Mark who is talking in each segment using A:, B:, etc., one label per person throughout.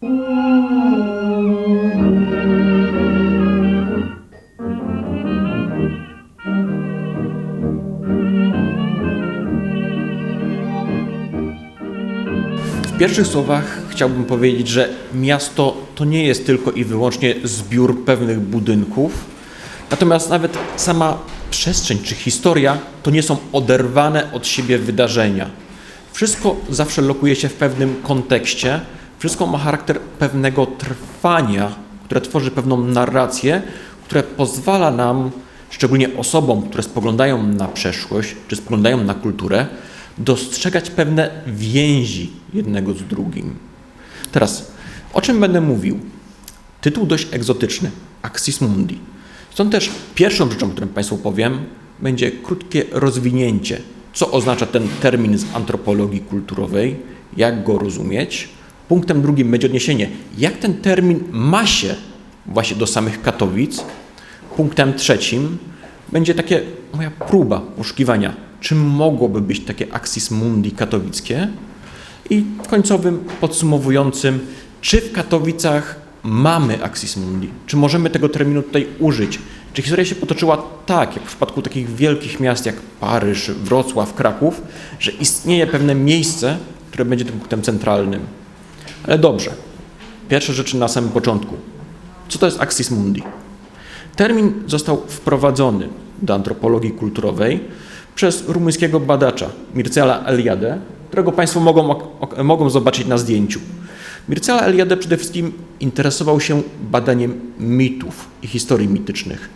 A: W pierwszych słowach chciałbym powiedzieć, że miasto to nie jest tylko i wyłącznie zbiór pewnych budynków, natomiast nawet sama przestrzeń czy historia to nie są oderwane od siebie wydarzenia. Wszystko zawsze lokuje się w pewnym kontekście, wszystko ma charakter pewnego trwania, które tworzy pewną narrację, które pozwala nam, szczególnie osobom, które spoglądają na przeszłość czy spoglądają na kulturę, dostrzegać pewne więzi jednego z drugim. Teraz, o czym będę mówił? Tytuł dość egzotyczny Axis Mundi. Stąd też pierwszą rzeczą, którą Państwu powiem, będzie krótkie rozwinięcie, co oznacza ten termin z antropologii kulturowej, jak go rozumieć. Punktem drugim będzie odniesienie, jak ten termin ma się właśnie do samych Katowic. Punktem trzecim będzie takie moja próba poszukiwania, czym mogłoby być takie Axis Mundi katowickie. I końcowym, podsumowującym, czy w Katowicach mamy Axis Mundi? Czy możemy tego terminu tutaj użyć? Czy historia się potoczyła tak, jak w przypadku takich wielkich miast jak Paryż, Wrocław, Kraków, że istnieje pewne miejsce, które będzie tym punktem centralnym? Ale dobrze. Pierwsze rzeczy na samym początku. Co to jest Axis Mundi? Termin został wprowadzony do antropologii kulturowej przez rumuńskiego badacza Mircea Eliade, którego Państwo mogą, mogą zobaczyć na zdjęciu. Mircea Eliade przede wszystkim interesował się badaniem mitów i historii mitycznych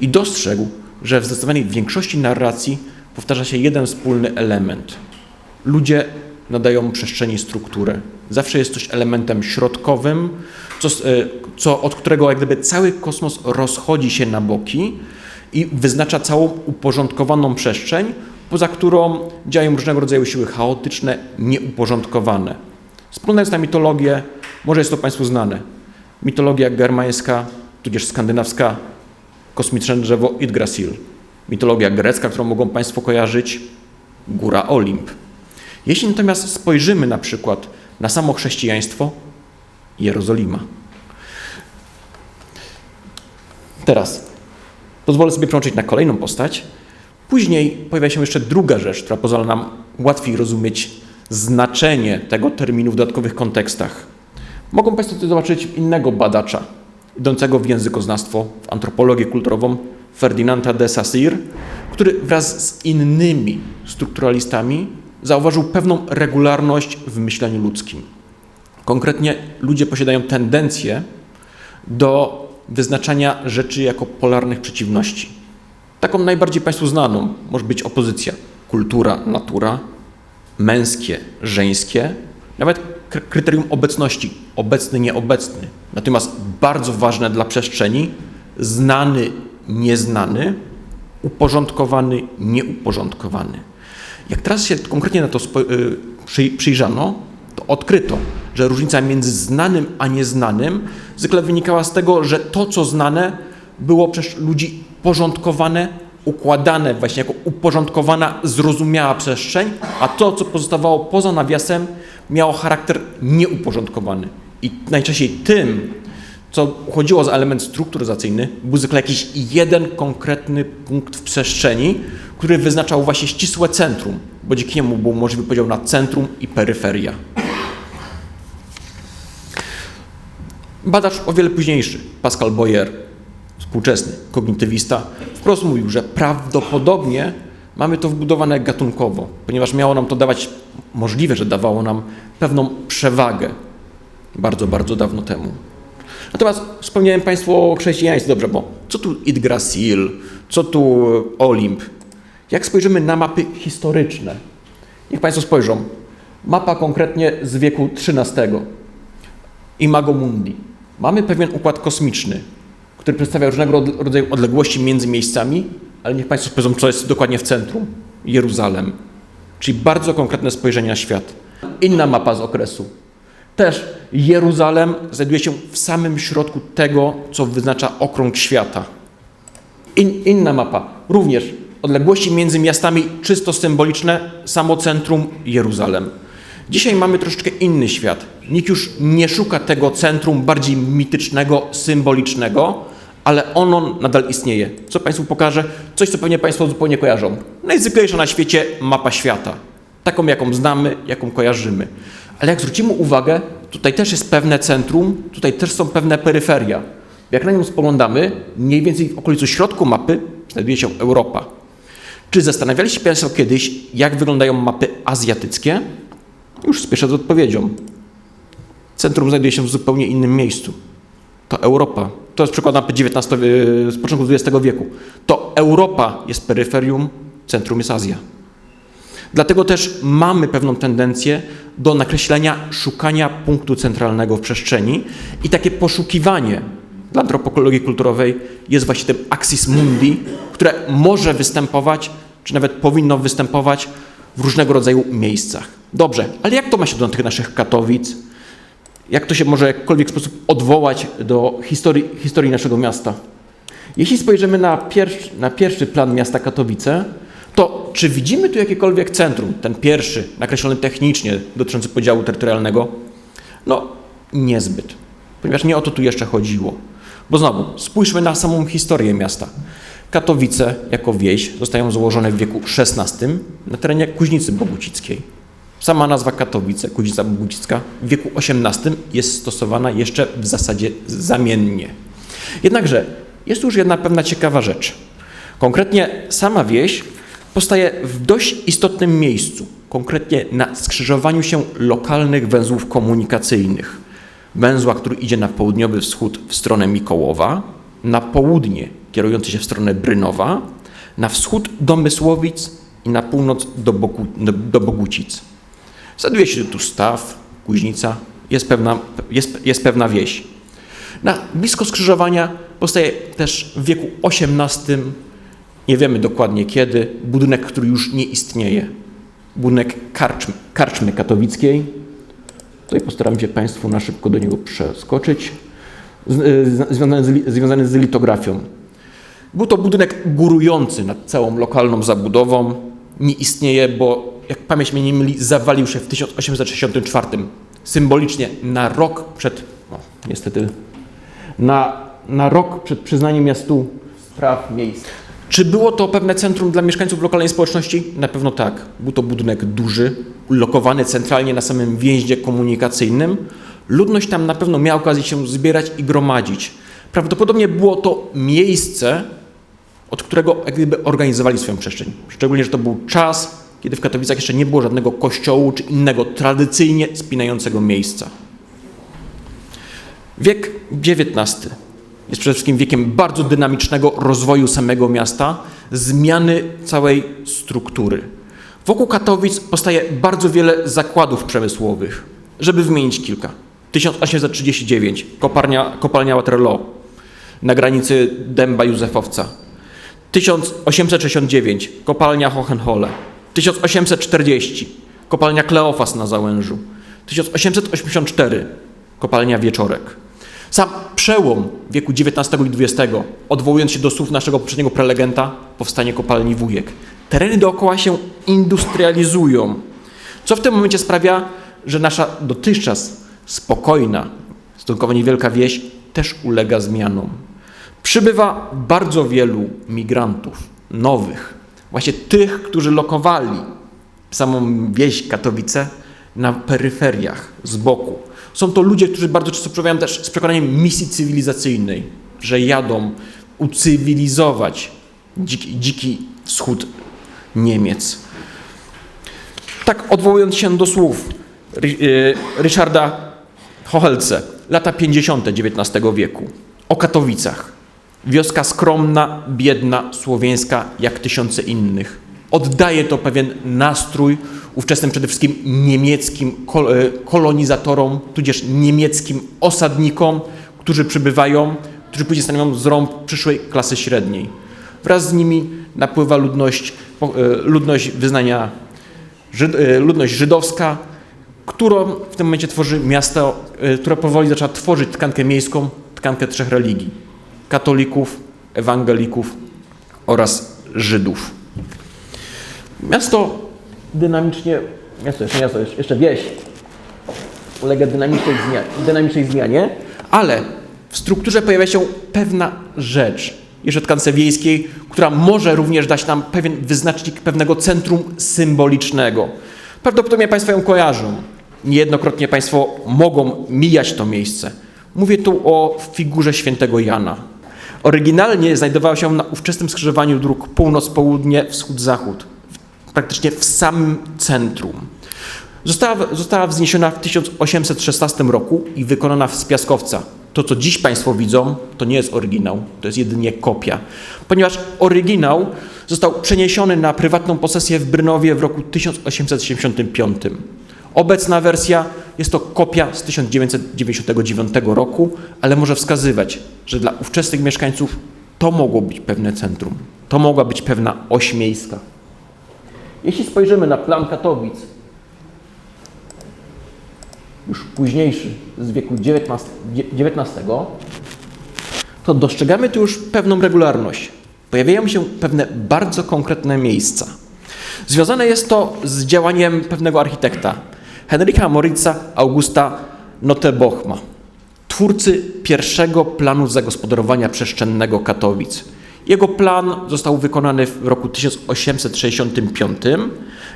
A: i dostrzegł, że w zdecydowanej większości narracji powtarza się jeden wspólny element. Ludzie nadają przestrzeni strukturę. Zawsze jest coś elementem środkowym, co, e, co, od którego jak gdyby cały kosmos rozchodzi się na boki i wyznacza całą uporządkowaną przestrzeń, poza którą działają różnego rodzaju siły chaotyczne, nieuporządkowane. Wspólna jest na mitologię, może jest to Państwu znane. Mitologia germańska, tudzież skandynawska, kosmiczne drzewo Yggdrasil. Mitologia grecka, którą mogą Państwo kojarzyć, góra Olimp. Jeśli natomiast spojrzymy na przykład na samo chrześcijaństwo, Jerozolima. Teraz pozwolę sobie przełączyć na kolejną postać. Później pojawia się jeszcze druga rzecz, która pozwala nam łatwiej rozumieć znaczenie tego terminu w dodatkowych kontekstach. Mogą Państwo tutaj zobaczyć innego badacza, idącego w językoznawstwo, w antropologię kulturową, Ferdinanda de Saussure, który wraz z innymi strukturalistami zauważył pewną regularność w myśleniu ludzkim. Konkretnie ludzie posiadają tendencję do wyznaczania rzeczy jako polarnych przeciwności. Taką najbardziej Państwu znaną może być opozycja kultura, natura, męskie, żeńskie, nawet kry- kryterium obecności obecny, nieobecny. Natomiast bardzo ważne dla przestrzeni znany, nieznany, uporządkowany, nieuporządkowany. Jak teraz się konkretnie na to y, przy- przyjrzano, to odkryto, że różnica między znanym a nieznanym zwykle wynikała z tego, że to, co znane, było przez ludzi porządkowane, układane właśnie jako uporządkowana, zrozumiała przestrzeń, a to, co pozostawało poza nawiasem, miało charakter nieuporządkowany. I najczęściej tym, co uchodziło za element strukturyzacyjny, był zwykle jakiś jeden konkretny punkt w przestrzeni, który wyznaczał właśnie ścisłe centrum, bo dzięki niemu był możliwy podział na centrum i peryferia. Badacz o wiele późniejszy, Pascal Boyer, współczesny kognitywista, wprost mówił, że prawdopodobnie mamy to wbudowane gatunkowo, ponieważ miało nam to dawać, możliwe, że dawało nam pewną przewagę bardzo, bardzo dawno temu. Natomiast wspomniałem Państwu o chrześcijaństwie, dobrze, bo co tu Yggdrasil, co tu Olimp? Jak spojrzymy na mapy historyczne, niech Państwo spojrzą. Mapa konkretnie z wieku XIII. Imago Mundi. Mamy pewien układ kosmiczny, który przedstawia różnego rod- rodzaju odległości między miejscami, ale niech Państwo spojrzą, co jest dokładnie w centrum. Jeruzalem. Czyli bardzo konkretne spojrzenie na świat. Inna mapa z okresu. Też Jeruzalem znajduje się w samym środku tego, co wyznacza okrąg świata. In, inna mapa. Również odległości między miastami czysto symboliczne, samo centrum Jeruzalem. Dzisiaj mamy troszeczkę inny świat. Nikt już nie szuka tego centrum bardziej mitycznego, symbolicznego, ale ono nadal istnieje. Co Państwu pokażę? Coś, co pewnie Państwo zupełnie kojarzą. Najzwyklejsza na świecie mapa świata. Taką, jaką znamy, jaką kojarzymy. Ale jak zwrócimy uwagę, tutaj też jest pewne centrum, tutaj też są pewne peryferia. Jak na nią spoglądamy, mniej więcej w okolicy środku mapy znajduje się Europa. Czy zastanawialiście się Państwo kiedyś, jak wyglądają mapy azjatyckie? Już spieszę z odpowiedzią. Centrum znajduje się w zupełnie innym miejscu. To Europa. To jest przykład mapy XIX, yy, z początku XX wieku. To Europa jest peryferium, centrum jest Azja. Dlatego też mamy pewną tendencję do nakreślenia szukania punktu centralnego w przestrzeni i takie poszukiwanie dla antropologii kulturowej jest właśnie tym axis mundi, które może występować, czy nawet powinno występować w różnego rodzaju miejscach. Dobrze, ale jak to ma się do tych naszych Katowic? Jak to się może w jakikolwiek sposób odwołać do historii, historii naszego miasta? Jeśli spojrzymy na pierwszy, na pierwszy plan miasta Katowice, to czy widzimy tu jakiekolwiek centrum, ten pierwszy, nakreślony technicznie, dotyczący podziału terytorialnego? No, niezbyt, ponieważ nie o to tu jeszcze chodziło. Bo znowu, spójrzmy na samą historię miasta. Katowice jako wieś zostają założone w wieku XVI na terenie Kuźnicy Bogucickiej. Sama nazwa Katowice, Kuźnica Bogucicka, w wieku XVIII jest stosowana jeszcze w zasadzie zamiennie. Jednakże jest już jedna pewna ciekawa rzecz. Konkretnie sama wieś powstaje w dość istotnym miejscu, konkretnie na skrzyżowaniu się lokalnych węzłów komunikacyjnych. Węzła, który idzie na południowy wschód w stronę Mikołowa, na południe kierujący się w stronę Brynowa, na wschód do Mysłowic i na północ do, Bogu, do, Bogucic. Znajduje się tu staw, kuźnica, jest pewna, jest, jest pewna wieś. Na blisko skrzyżowania powstaje też w wieku XVIII, nie wiemy dokładnie kiedy, budynek, który już nie istnieje. Budynek karczmy, karczmy katowickiej. Tutaj postaram się Państwu na szybko do niego przeskoczyć. Związany, z, związany z litografią. Był to budynek górujący nad całą lokalną zabudową. Nie istnieje, bo jak pamięć mnie nie myli, zawalił się w 1864. Symbolicznie na rok przed, no, niestety, na, na rok przed przyznaniem miastu praw miejsc. Czy było to pewne centrum dla mieszkańców lokalnej społeczności? Na pewno tak. Był to budynek duży, ulokowany centralnie na samym więździe komunikacyjnym. Ludność tam na pewno miała okazję się zbierać i gromadzić. Prawdopodobnie było to miejsce, od którego gdyby organizowali swoją przestrzeń. Szczególnie, że to był czas, kiedy w Katowicach jeszcze nie było żadnego kościołu czy innego tradycyjnie spinającego miejsca. Wiek XIX jest przede wszystkim wiekiem bardzo dynamicznego rozwoju samego miasta, zmiany całej struktury. Wokół Katowic powstaje bardzo wiele zakładów przemysłowych, żeby wymienić kilka. 1839 kopalnia, kopalnia Waterloo na granicy Dęba Józefowca. 1869 kopalnia Hohenhole. 1840 kopalnia Kleofas na Załężu. 1884 kopalnia Wieczorek. Sam przełom wieku XIX i XX, odwołując się do słów naszego poprzedniego prelegenta, powstanie kopalni Wujek. Tereny dookoła się industrializują, co w tym momencie sprawia, że nasza dotychczas spokojna, stosunkowo niewielka wieś też ulega zmianom. Przybywa bardzo wielu migrantów, nowych, właśnie tych, którzy lokowali samą wieś Katowice na peryferiach, z boku. Są to ludzie, którzy bardzo często przebywają też z przekonaniem misji cywilizacyjnej, że jadą ucywilizować dziki, dziki wschód Niemiec. Tak odwołując się do słów y, Ryszarda Hochelce, lata 50. XIX wieku, o Katowicach. Wioska skromna, biedna, słowiańska, jak tysiące innych. Oddaje to pewien nastrój ówczesnym przede wszystkim niemieckim e, kolonizatorom, tudzież niemieckim osadnikom, którzy przybywają, którzy później stanowią zrąb przyszłej klasy średniej. Wraz z nimi napływa ludność, e, ludność wyznania e, ludność żydowska, którą w tym momencie tworzy miasto, e, która powoli zaczęła tworzyć tkankę miejską, tkankę trzech religii: katolików, ewangelików oraz Żydów. Miasto dynamicznie miasto, jeszcze miasto, jeszcze- wieś ulega dynamicznej zmianie, dynamicznej zmianie, ale w strukturze pojawia się pewna rzecz jeszcze tkance wiejskiej, która może również dać nam pewien wyznacznik pewnego centrum symbolicznego. Prawdopodobnie Państwo ją kojarzą. Niejednokrotnie Państwo mogą mijać to miejsce. Mówię tu o figurze świętego Jana. Oryginalnie znajdowała się na ówczesnym skrzyżowaniu dróg północ-południe, wschód-zachód, praktycznie w samym centrum. Została, została wzniesiona w 1816 roku i wykonana z piaskowca. To, co dziś Państwo widzą, to nie jest oryginał, to jest jedynie kopia. Ponieważ oryginał został przeniesiony na prywatną posesję w Brynowie w roku 1875. Obecna wersja jest to kopia z 1999 roku, ale może wskazywać, że dla ówczesnych mieszkańców to mogło być pewne centrum, to mogła być pewna oś miejska. Jeśli spojrzymy na plan Katowic, już późniejszy, z wieku XIX, to dostrzegamy tu już pewną regularność. Pojawiają się pewne bardzo konkretne miejsca. Związane jest to z działaniem pewnego architekta, Henryka Moritza Augusta Nottebochma, twórcy pierwszego planu zagospodarowania przestrzennego Katowic. Jego plan został wykonany w roku 1865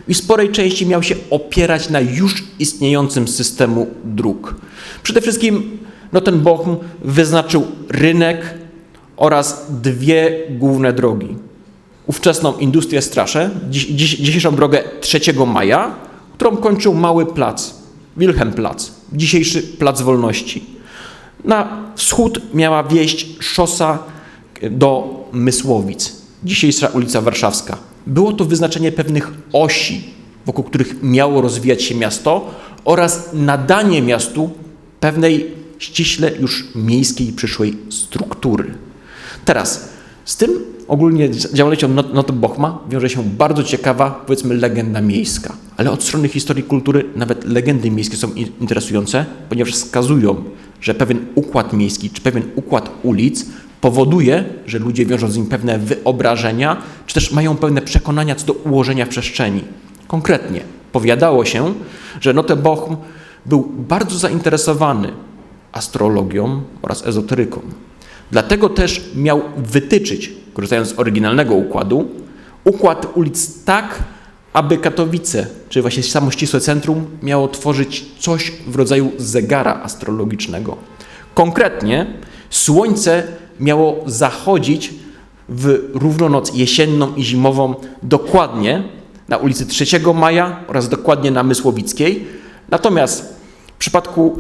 A: i sporej części miał się opierać na już istniejącym systemu dróg. Przede wszystkim Nottenbochm wyznaczył rynek oraz dwie główne drogi. Ówczesną Industrię Straszę, dziś, dziś, dzisiejszą drogę 3 maja, którą kończył mały plac, Wilhelmplatz, dzisiejszy Plac Wolności. Na wschód miała wieść szosa do Mysłowic, dzisiejsza ulica Warszawska. Było to wyznaczenie pewnych osi, wokół których miało rozwijać się miasto oraz nadanie miastu pewnej ściśle już miejskiej przyszłej struktury. Teraz z tym ogólnie działalnością Not- Notebochma wiąże się bardzo ciekawa, powiedzmy, legenda miejska. Ale od strony historii kultury nawet legendy miejskie są in- interesujące, ponieważ wskazują, że pewien układ miejski czy pewien układ ulic powoduje, że ludzie wiążą z nim pewne wyobrażenia, czy też mają pewne przekonania co do ułożenia w przestrzeni. Konkretnie powiadało się, że Notebohm był bardzo zainteresowany astrologią oraz ezoteryką. Dlatego też miał wytyczyć, korzystając z oryginalnego układu, układ ulic tak, aby Katowice, czy właśnie samo ścisłe centrum, miało tworzyć coś w rodzaju zegara astrologicznego. Konkretnie słońce miało zachodzić w równonoc jesienną i zimową dokładnie na ulicy 3 Maja oraz dokładnie na Mysłowickiej. Natomiast w przypadku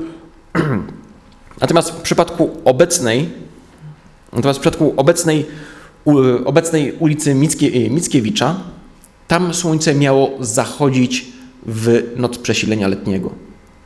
A: Natomiast w przypadku obecnej, natomiast w przypadku obecnej, u, obecnej ulicy Mickie, Mickiewicza, tam słońce miało zachodzić w noc przesilenia letniego.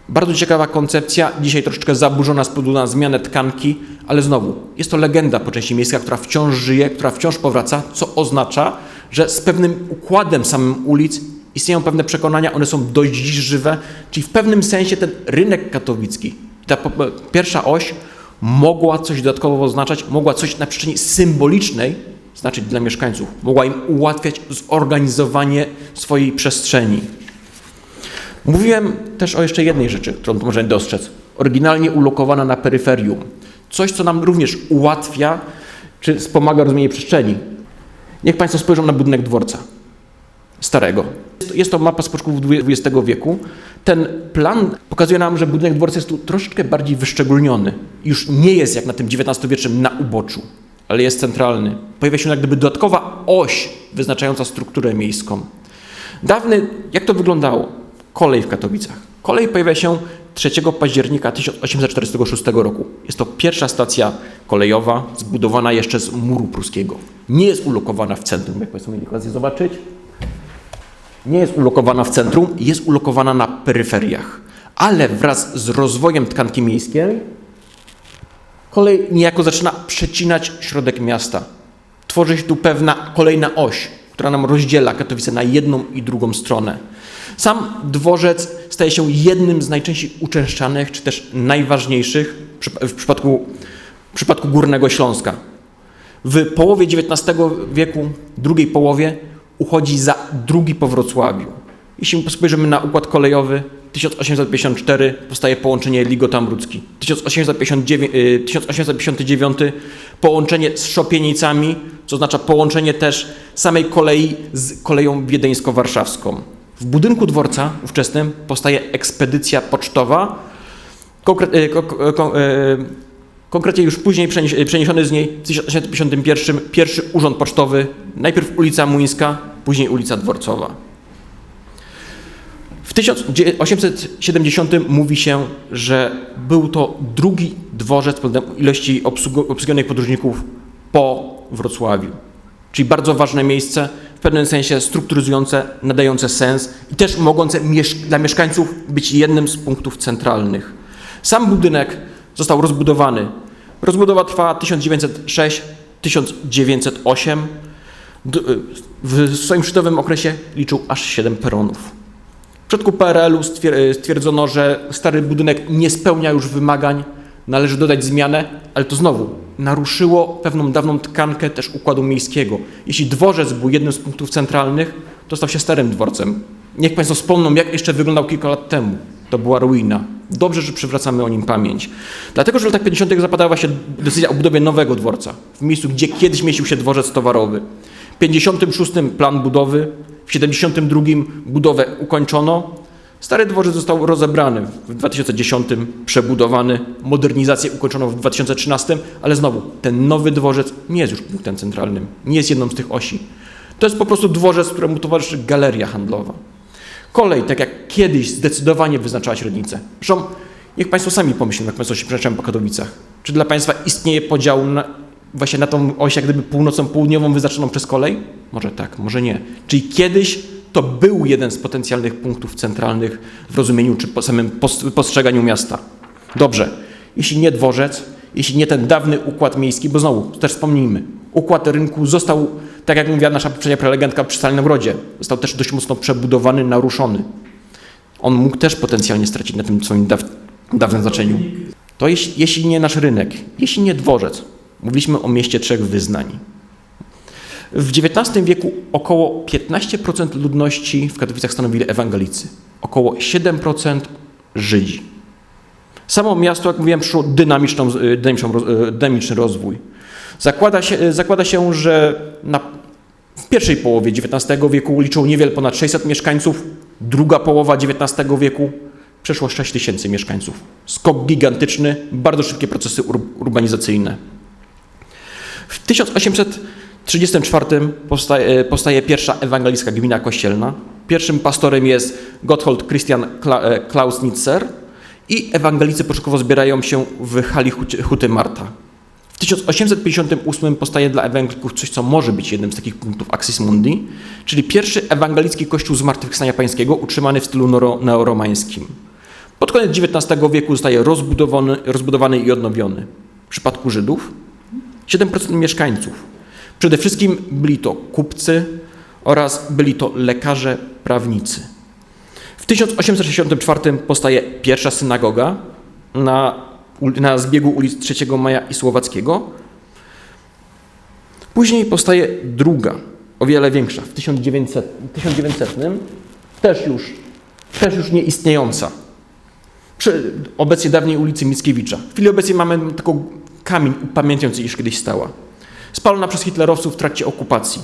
A: Bardzo ciekawa koncepcja, dzisiaj troszeczkę zaburzona z powodu na zmianę tkanki, ale znowu, jest to legenda po części miejska, która wciąż żyje, która wciąż powraca, co oznacza, że z pewnym układem samym ulic istnieją pewne przekonania, one są dość dziś żywe, czyli w pewnym sensie ten rynek katowicki, ta po- pierwsza oś mogła coś dodatkowo oznaczać, mogła coś na przestrzeni symbolicznej znaczyć dla mieszkańców, mogła im ułatwiać zorganizowanie swojej przestrzeni. Mówiłem też o jeszcze jednej rzeczy, którą możemy dostrzec. Oryginalnie ulokowana na peryferium. Coś, co nam również ułatwia, czy wspomaga rozumienie przestrzeni. Niech Państwo spojrzą na budynek dworca starego. Jest to, mapa z początków XX wieku. Ten plan pokazuje nam, że budynek dworca jest tu troszeczkę bardziej wyszczególniony. Już nie jest jak na tym XIX-wiecznym na uboczu, ale jest centralny. Pojawia się jak gdyby dodatkowa oś wyznaczająca strukturę miejską. Dawny, jak to wyglądało? Kolej w Katowicach. Kolej pojawia się 3 października 1846 roku. Jest to pierwsza stacja kolejowa zbudowana jeszcze z muru pruskiego. Nie jest ulokowana w centrum, jak Państwo mieli okazję zobaczyć. Nie jest ulokowana w centrum, jest ulokowana na peryferiach. Ale wraz z rozwojem tkanki miejskiej kolej niejako zaczyna przecinać środek miasta. Tworzy się tu pewna kolejna oś, która nam rozdziela Katowice na jedną i drugą stronę. Sam dworzec staje się jednym z najczęściej uczęszczanych, czy też najważniejszych w przypa- w przypadku, w przypadku Górnego Śląska. W połowie XIX wieku, drugiej połowie, uchodzi za drugi po Wrocławiu. Jeśli spojrzymy na układ kolejowy, 1854 powstaje połączenie Ligota-Mrucki. 1859, y, 1859 połączenie z Szopienicami, co oznacza połączenie też samej kolei z koleją wiedeńsko-warszawską. W budynku dworca ówczesnym powstaje ekspedycja pocztowa, konkre- y, ko- ko- y, konkretnie już później przenieś- przeniesiony z niej w 1851 pierwszy urząd pocztowy, najpierw ulica Muńska, później ulica Dworcowa. W 1870 mówi się, że był to drugi dworzec pod ilości obsługujących podróżników po Wrocławiu. Czyli bardzo ważne miejsce, w pewnym sensie strukturyzujące, nadające sens i też mogące dla mieszkańców być jednym z punktów centralnych. Sam budynek został rozbudowany. Rozbudowa trwała 1906-1908. D- W swoim szczytowym okresie liczył aż 7 peronów. W przypadku PRL-u stwier- stwierdzono, że stary budynek nie spełnia już wymagań, należy dodać zmianę, ale to znowu naruszyło pewną dawną tkankę też układu miejskiego. Jeśli dworzec był jednym z punktów centralnych, to stał się starym dworcem. Niech Państwo wspomną, jak jeszcze wyglądał kilka lat temu. To była ruina. Dobrze, że przywracamy o nim pamięć. Dlatego, że w latach 50. zapadała właśnie decyzja o budowie nowego dworca, w miejscu, gdzie kiedyś mieścił się dworzec towarowy. W 56. plan budowy, w 72. budowę ukończono. Stary dworzec został rozebrany w 2010, przebudowany, modernizację ukończono w 2013, ale znowu, ten nowy dworzec nie jest już punktem centralnym, nie jest jedną z tych osi. To jest po prostu dworzec, któremu towarzyszy galeria handlowa. Kolej, tak jak kiedyś, zdecydowanie wyznaczała średnicę. Zresztą niech Państwo sami pomyślą, jak Państwo się przemieszczają po Katowicach. Czy dla Państwa istnieje podział na, właśnie na tą oś, jak gdyby północą, południową wyznaczoną przez kolej? Może tak, może nie. Czyli kiedyś to był jeden z potencjalnych punktów centralnych w rozumieniu czy po samym pos- postrzeganiu miasta. Dobrze, jeśli nie dworzec, jeśli nie ten dawny układ miejski, bo znowu, też wspomnijmy, układ rynku został, tak jak mówiła nasza poprzednia prelegentka przy Stalinym Grodzie, został też dość mocno przebudowany, naruszony. On mógł też potencjalnie stracić na tym swoim daw, dawnym znaczeniu. To jeśli, jeśli nie nasz rynek, jeśli nie dworzec, mówiliśmy o mieście trzech wyznań. W XIX wieku około 15% ludności w Katowicach stanowili ewangelicy, około 7% Żydzi. Samo miasto, jak mówiłem, przyszło dynamiczną, y, dynamiczną, y, dynamiczny rozwój. Zakłada się, y, zakłada się że na, w pierwszej połowie XIX wieku liczyło niewiele ponad 600 mieszkańców, druga połowa XIX wieku przeszło 6 tysięcy mieszkańców. Skok gigantyczny, bardzo szybkie procesy ur, urbanizacyjne. W 1834 powstaje, powstaje pierwsza ewangelicka gmina kościelna. Pierwszym pastorem jest Gotthold Christian e, Klausnitzer i ewangelicy początkowo zbierają się w hali Huty- Marta. W 1858 powstaje dla ewangelików coś, co może być jednym z takich punktów Axis Mundi, czyli pierwszy ewangelicki kościół Zmartwychwstania Pańskiego utrzymany w stylu neoromańskim. Pod koniec XIX wieku zostaje rozbudowany, rozbudowany i odnowiony. W przypadku Żydów 7% mieszkańców. Przede wszystkim byli to kupcy oraz byli to lekarze, prawnicy. W 1864 powstaje pierwsza synagoga na, na zbiegu ulic 3 Maja i Słowackiego. Później powstaje druga, o wiele większa, w 1900, 1900 też już, też już nieistniejąca. Przy obecnie dawniej ulicy Mickiewicza. W chwili obecnej mamy tylko kamień upamiętniający, iż kiedyś stała. Spalona przez hitlerowców w trakcie okupacji.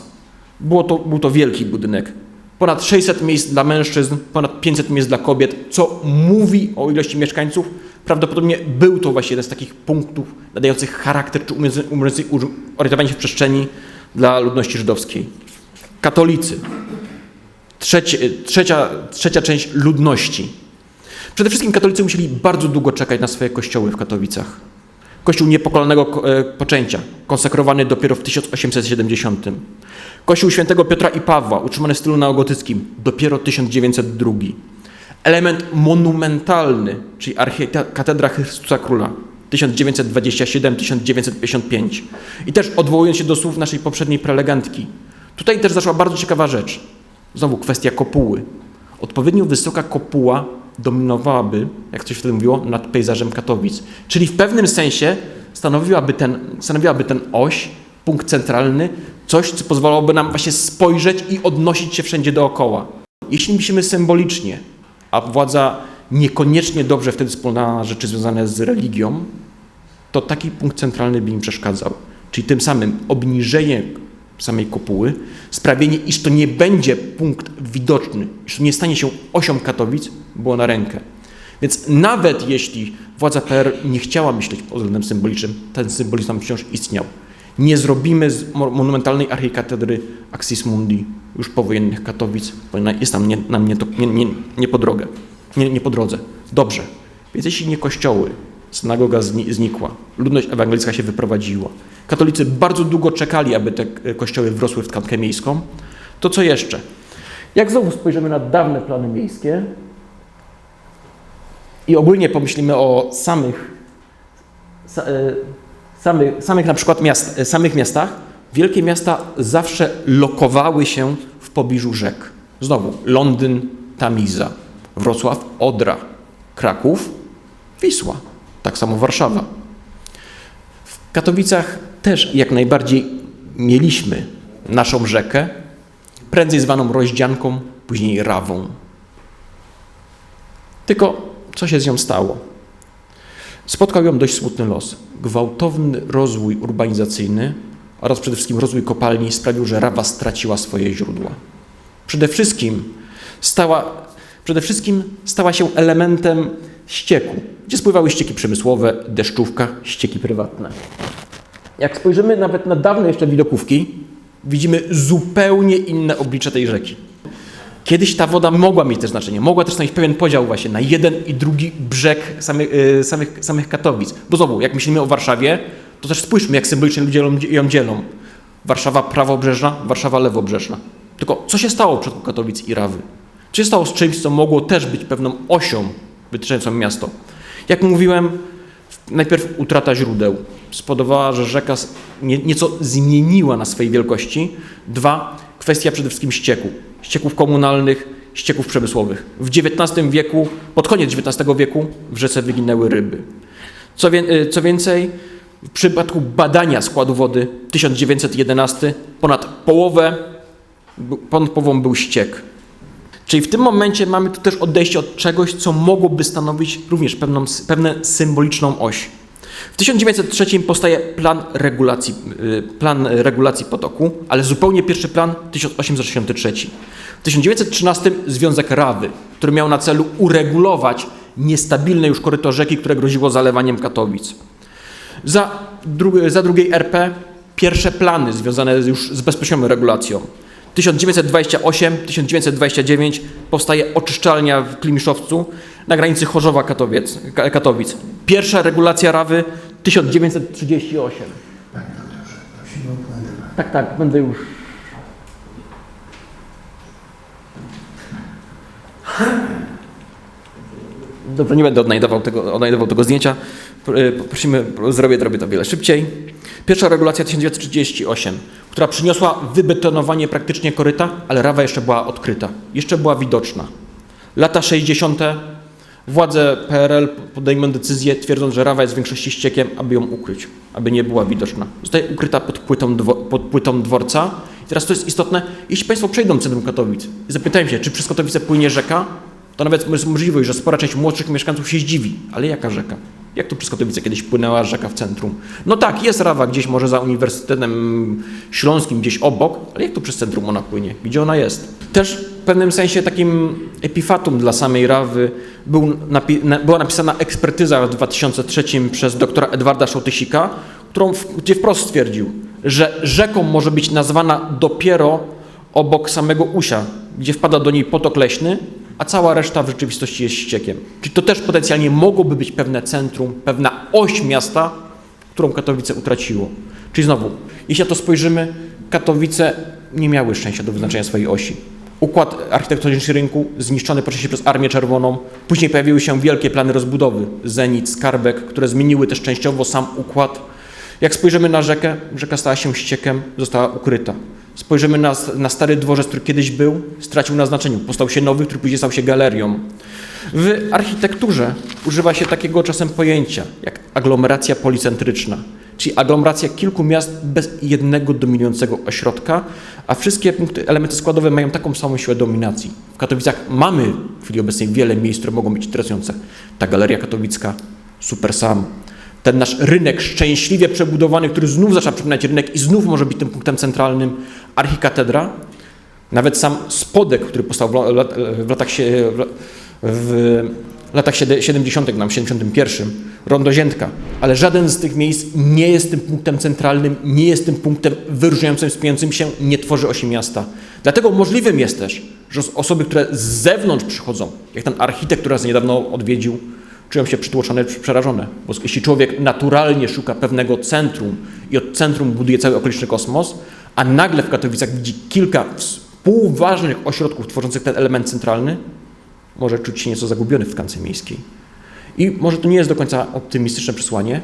A: Było to, był to wielki budynek. Ponad 600 miejsc dla mężczyzn, ponad 500 miejsc dla kobiet, co mówi o ilości mieszkańców. Prawdopodobnie był to właśnie jeden z takich punktów nadających charakter czy uży- orientowania się w przestrzeni dla ludności żydowskiej. Katolicy. Trzecie, trzecia, trzecia część ludności. Przede wszystkim katolicy musieli bardzo długo czekać na swoje kościoły w Katowicach. Kościół niepokolanego ko- e, poczęcia, konsekrowany dopiero w 1870. Kościół świętego Piotra i Pawła, utrzymany w stylu neogotyckim, dopiero 1902. Element monumentalny, czyli katedra Chrystusa Króla, 1927-1955. I też odwołując się do słów naszej poprzedniej prelegentki, tutaj też zaszła bardzo ciekawa rzecz. Znowu kwestia kopuły. Odpowiednio wysoka kopuła dominowałaby, jak coś wtedy mówiło, nad pejzażem Katowic. Czyli w pewnym sensie stanowiłaby ten, stanowiłaby ten oś, punkt centralny, coś, co pozwalałoby nam właśnie spojrzeć i odnosić się wszędzie dookoła. Jeśli myślimy symbolicznie, a władza niekoniecznie dobrze wtedy spoglądała na rzeczy związane z religią, to taki punkt centralny by im przeszkadzał. Czyli tym samym obniżenie samej kopuły, sprawienie, iż to nie będzie punkt widoczny, iż to nie stanie się osią Katowic, było na rękę. Więc nawet jeśli władza PR nie chciała myśleć pod względem symbolicznym, ten symbolizm tam wciąż istniał. Nie zrobimy z mo- monumentalnej archikatedry Axis Mundi już powojennych Katowic, bo jest nam nie, nam nie, to, nie, nie, nie po drogę, nie, nie po drodze. Dobrze. Więc jeśli nie kościoły, synagoga zni- znikła, ludność ewangelicka się wyprowadziła, katolicy bardzo długo czekali, aby te e, kościoły wrosły w tkankę miejską, to co jeszcze? Jak znowu spojrzymy na dawne plany miejskie i ogólnie pomyślimy o samych, sa, e, samych, samych na przykład miast, e, samych miastach, wielkie miasta zawsze lokowały się w pobliżu rzek. Znowu Londyn, Tamiza, Wrocław, Odra, Kraków, Wisła, tak samo Warszawa. W Katowicach też jak najbardziej mieliśmy naszą rzekę, prędzej zwaną Roździanką, później Rawą. Tylko co się z nią stało? Spotkał ją dość smutny los. Gwałtowny rozwój urbanizacyjny oraz przede wszystkim rozwój kopalni sprawił, że Rawa straciła swoje źródła. Przede wszystkim stała, przede wszystkim stała się elementem ścieku, gdzie spływały ścieki przemysłowe, deszczówka, ścieki prywatne. Jak spojrzymy nawet na dawne jeszcze widokówki, widzimy zupełnie inne oblicze tej rzeki. Kiedyś ta woda mogła mieć też znaczenie, mogła też stanowić pewien podział właśnie na jeden i drugi brzeg samych, y, samych, samych Katowic. Bo znowu, jak myślimy o Warszawie, to też spójrzmy, jak symbolicznie ludzie ją- ją dzielą. Warszawa prawobrzeżna, Warszawa lewobrzeżna. Tylko co się stało w przypadku Katowic i Rawy? Co się stało z czymś, co mogło też być pewną osią wytyczającą miasto? Jak mówiłem, najpierw utrata źródeł spowodowała, że rzeka nieco zmieniła na swojej wielkości. Dwa, kwestia przede wszystkim ścieku. Ścieków komunalnych, ścieków przemysłowych. W XIX wieku, pod koniec XIX wieku w rzece wyginęły ryby. Co, wie, y, co więcej, w przypadku badania składu wody 1911 ponad połowę, ponad połową był ściek. Czyli w tym momencie mamy tu też odejście od czegoś, co mogłoby stanowić również pewną, pewną symboliczną oś. W 1903 powstaje plan regulacji, y, plan regulacji potoku, ale zupełnie pierwszy plan 1863. W 1913 Związek Rawy, który miał na celu uregulować niestabilne już koryto rzeki, które groziło zalewaniem Katowic. Za, dru- za drugiej RP pierwsze plany związane już z bezpośrednią regulacją. 1928-1929 powstaje oczyszczalnia w Klimiszowcu na granicy Chorzowa-Katowic. Ka- Katowic. Pierwsza regulacja Rawy 1938. Tak, tak, będę już. Dobrze, nie będę odnajdował tego, odnajdował tego zdjęcia. P- Prosimy, zrobię, zrobię to wiele szybciej. Pierwsza regulacja 1938, która przyniosła wybetonowanie praktycznie koryta, ale rawa jeszcze była odkryta, jeszcze była widoczna. Lata 60. władze PRL podejmują decyzję, twierdząc, że rawa jest w większości ściekiem, aby ją ukryć, aby nie była widoczna. Zostaje ukryta pod płytą, dwo, pod płytą dworca. I teraz to jest istotne, jeśli Państwo przejdą centrum Katowic i zapytają się, czy przez Katowice płynie rzeka, to nawet jest możliwość, że spora część młodszych mieszkańców się zdziwi. Ale jaka rzeka? Jak tu przez Katowice kiedyś płynęła rzeka w centrum? No tak, jest rawa gdzieś może za Uniwersytetem Śląskim, gdzieś obok, ale jak tu przez centrum ona płynie? Gdzie ona jest? Też w pewnym sensie takim epifatum dla samej Rawy był napi- na, była napisana ekspertyza w 2003 przez doktora Edwarda Szołtysika, którą w, gdzie wprost stwierdził, że rzeką może być nazwana dopiero obok samego Usia, gdzie wpada do niej potok leśny, a cała reszta w rzeczywistości jest ściekiem. Czyli to też potencjalnie mogłoby być pewne centrum, pewna oś miasta, którą Katowice utraciło. Czyli znowu, jeśli na to spojrzymy, Katowice nie miały szczęścia do wyznaczenia swojej osi. Układ architektoniczny rynku zniszczony po przez Armię Czerwoną. Później pojawiły się wielkie plany rozbudowy, Zenit, Skarbek, które zmieniły też częściowo sam układ. Jak spojrzymy na rzekę, rzeka stała się ściekiem, została ukryta. Spojrzymy na, na stary dworzec, który kiedyś był, stracił na znaczeniu. Powstał się nowy, który później stał się galerią. W architekturze używa się takiego czasem pojęcia jak aglomeracja policentryczna. czyli aglomeracja kilku miast bez jednego dominującego ośrodka, a wszystkie punkty, elementy składowe mają taką samą siłę dominacji. W Katowicach mamy w chwili obecnej wiele miejsc, które mogą być interesujące. Ta Galeria Katowicka, Super Sam, ten nasz rynek szczęśliwie przebudowany, który znów zaczyna przypominać rynek i znów może być tym punktem centralnym, archikatedra, nawet sam spodek, który powstał w, lat, w latach, w, latach siede- 70., nam 71, rondoziętka, ale żaden z tych miejsc nie jest tym punktem centralnym, nie jest tym punktem wyróżniającym, spiającym się, nie tworzy osi miasta. Dlatego możliwym jest też, że osoby, które z zewnątrz przychodzą, jak ten architekt, który nas niedawno odwiedził, czują się przytłoczone, przerażone. Bo jeśli człowiek naturalnie szuka pewnego centrum i od centrum buduje cały okoliczny kosmos, a nagle w Katowicach widzi kilka współważnych ośrodków tworzących ten element centralny, może czuć się nieco zagubiony w tkance miejskiej. I może to nie jest do końca optymistyczne przesłanie,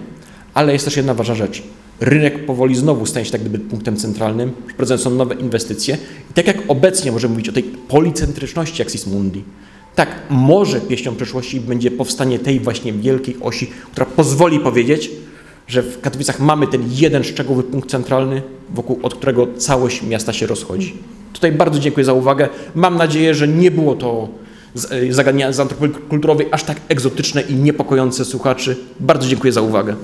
A: ale jest też jedna ważna rzecz. Rynek powoli znowu staje się tak gdyby punktem centralnym, wprowadzane są nowe inwestycje i tak jak obecnie możemy mówić o tej policentryczności Axis Mundi, tak może pieśnią przyszłości będzie powstanie tej właśnie wielkiej osi, która pozwoli powiedzieć, że w Katowicach mamy ten jeden szczegółowy punkt centralny, wokół od którego całość miasta się rozchodzi. Tutaj bardzo dziękuję za uwagę. Mam nadzieję, że nie było to e, zagadnienia z antropologii kulturowej aż tak egzotyczne i niepokojące słuchaczy. Bardzo dziękuję za uwagę.